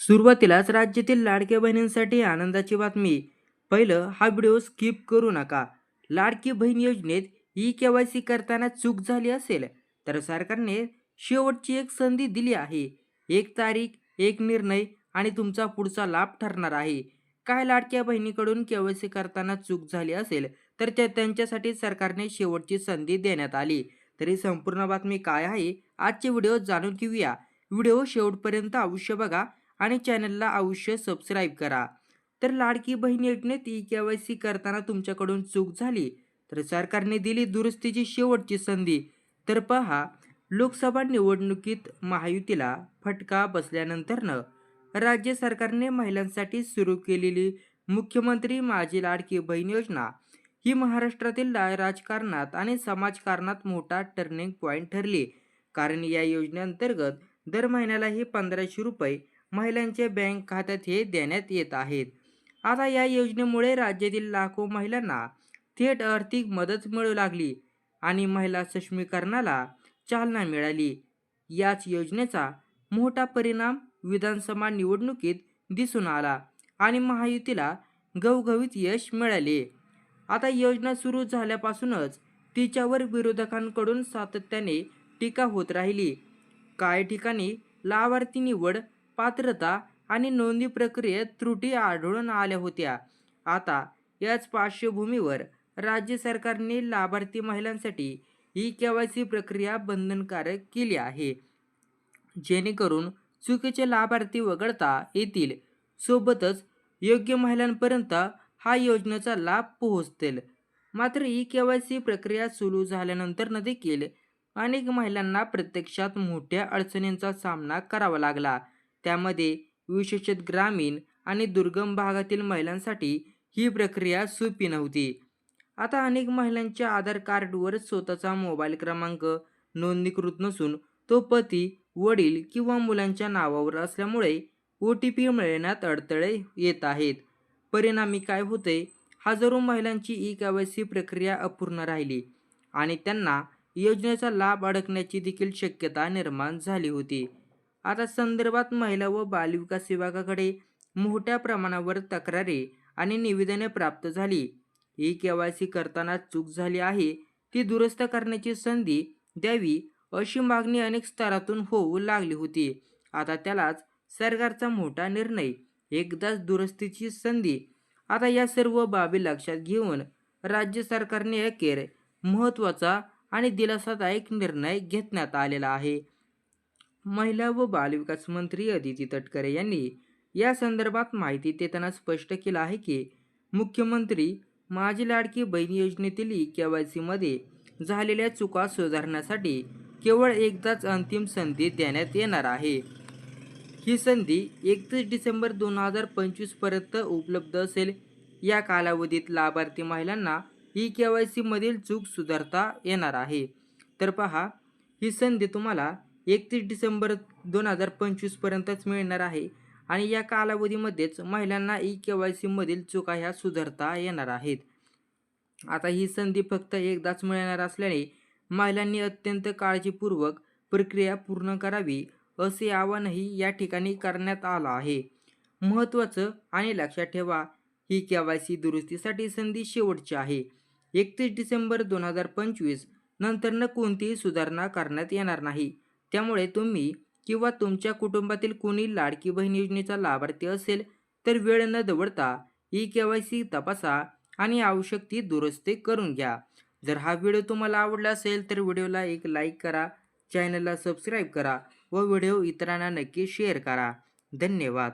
सुरुवातीलाच राज्यातील लाडक्या बहिणींसाठी आनंदाची बातमी. पहिलं हा व्हिडिओ स्किप करू नका. लाडकी बहीण योजनेत ई के वाय सी करताना चूक झाली असेल तर सरकारने शेवटची एक संधी दिली आहे. एक तारीख एक निर्णय आणि तुमचा पुढचा लाभ ठरणार आहे. काय लाडक्या बहिणीकडून के वाय सी करताना चूक झाली असेल तर त्या त्यांच्यासाठी सरकारने शेवटची संधी देण्यात आली. तरी संपूर्ण बातमी काय आहे आजचे व्हिडिओ जाणून घेऊया. व्हिडिओ शेवटपर्यंत अवश्य बघा. आणि चॅनलला अवश्य सबस्क्राईब करा. तर लाडकी बहीण योजनेत ई के वाय सी करताना तुमच्याकडून चूक झाली तर सरकारने दिली दुरुस्तीची शेवटची संधी. तर पहा लोकसभा निवडणुकीत महायुतीला फटका बसल्यानंतरनं राज्य सरकारने महिलांसाठी सुरू केलेली मुख्यमंत्री माझी लाडकी बहीण योजना ही महाराष्ट्रातील राजकारणात आणि समाजकारणात मोठा टर्निंग पॉईंट ठरली. कारण या योजनेअंतर्गत दर महिन्याला हे पंधराशे रुपये महिलांच्या बँक खात्यात हे देण्यात येत आहेत. आता या योजनेमुळे राज्यातील लाखो महिलांना थेट आर्थिक मदत मिळू लागली आणि महिला सक्षमीकरणाला चालना मिळाली. याच योजनेचा मोठा परिणाम विधानसभा निवडणुकीत दिसून आला आणि महायुतीला घवघवीत यश मिळाले. आता योजना सुरू झाल्यापासूनच तिच्यावर विरोधकांकडून सातत्याने टीका होत राहिली. काही ठिकाणी लाभार्थी निवड पात्रता आणि नोंदी प्रक्रियेत त्रुटी आढळून आल्या होत्या. आता याच पार्श्वभूमीवर राज्य सरकारने लाभार्थी महिलांसाठी ई के वाय सी प्रक्रिया बंधनकारक केली आहे. जेणेकरून चुकीचे लाभार्थी वगळता येतील. सोबतच योग्य महिलांपर्यंत हा योजनेचा लाभ पोहोचतील. मात्र ई के वाय सी प्रक्रिया सुरू झाल्यानंतर देखील अनेक महिलांना प्रत्यक्षात मोठ्या अडचणींचा सामना करावा लागला. त्यामध्ये विशेषत ग्रामीण आणि दुर्गम भागातील महिलांसाठी ही प्रक्रिया सोपी नव्हती. आता अनेक महिलांच्या आधार कार्डवर स्वतःचा मोबाईल क्रमांक नोंदणीकृत नसून तो पती वडील किंवा मुलांच्या नावावर असल्यामुळे ओ टी पी मिळण्यात अडथळे येत आहेत. परिणामी काय होते? हजारो महिलांची ई केवायसी प्रक्रिया अपूर्ण राहिली आणि त्यांना योजनेचा लाभ अडकण्याची देखील शक्यता निर्माण झाली होती. आता संदर्भात महिला व बालविकास विभागाकडे मोठ्या प्रमाणावर तक्रारी आणि निवेदने प्राप्त झाली. ई के वाय सी करताना चूक झाली आहे ती दुरुस्त करण्याची संधी द्यावी अशी मागणी अनेक स्तरातून होऊ लागली होती. आता त्यालाच सरकारचा मोठा निर्णय एकदाच दुरुस्तीची संधी आता या सर्व बाबी लक्षात घेऊन राज्य सरकारने अखेर महत्त्वाचा आणि दिलासादायक निर्णय घेतण्यात आलेला आहे. महिला व बालविकास मंत्री अदिती तटकरे यांनी या संदर्भात माहिती देताना स्पष्ट केलं आहे की मुख्यमंत्री माझी लाडकी बहीण योजनेतील ई के वाय सीमध्ये झालेल्या चुका सुधारण्यासाठी केवळ एकदाच अंतिम संधी देण्यात येणार आहे. ही संधी एकतीस डिसेंबर दोन हजार पंचवीसपर्यंत उपलब्ध असेल. या कालावधीत लाभार्थी महिलांना ई के वाय सीमधील चूक सुधारता येणार आहे. तर पहा ही संधी तुम्हाला एकतीस डिसेंबर दोन हजार पंचवीसपर्यंतच मिळणार आहे. आणि या कालावधीमध्येच महिलांना ई के वाय सीमधील चुका ह्या सुधारता येणार आहेत. आता ही संधी फक्त एकदाच मिळणार असल्याने महिलांनी अत्यंत काळजीपूर्वक प्रक्रिया पूर्ण करावी असे आवाहनही या ठिकाणी करण्यात आलं आहे. महत्त्वाचं आणि लक्षात ठेवा ही के वाय सी दुरुस्तीसाठी संधी शेवटची आहे. एकतीस डिसेंबर दोन हजार पंचवीस नंतरनं कोणतीही सुधारणा करण्यात येणार नाही. त्यामुळे तुम्ही किंवा तुमच्या कुटुंबातील कोणी लाडकी बहीण योजनेचा लाभार्थी असेल तर वेळ न दवडता ई के वाय सी तपासा आणि आवश्यक ती दुरुस्ती करून घ्या. जर हा व्हिडिओ तुम्हाला आवडला असेल तर व्हिडिओला एक लाईक करा चॅनलला सबस्क्राईब करा व व्हिडिओ इतरांना नक्की शेअर करा. धन्यवाद.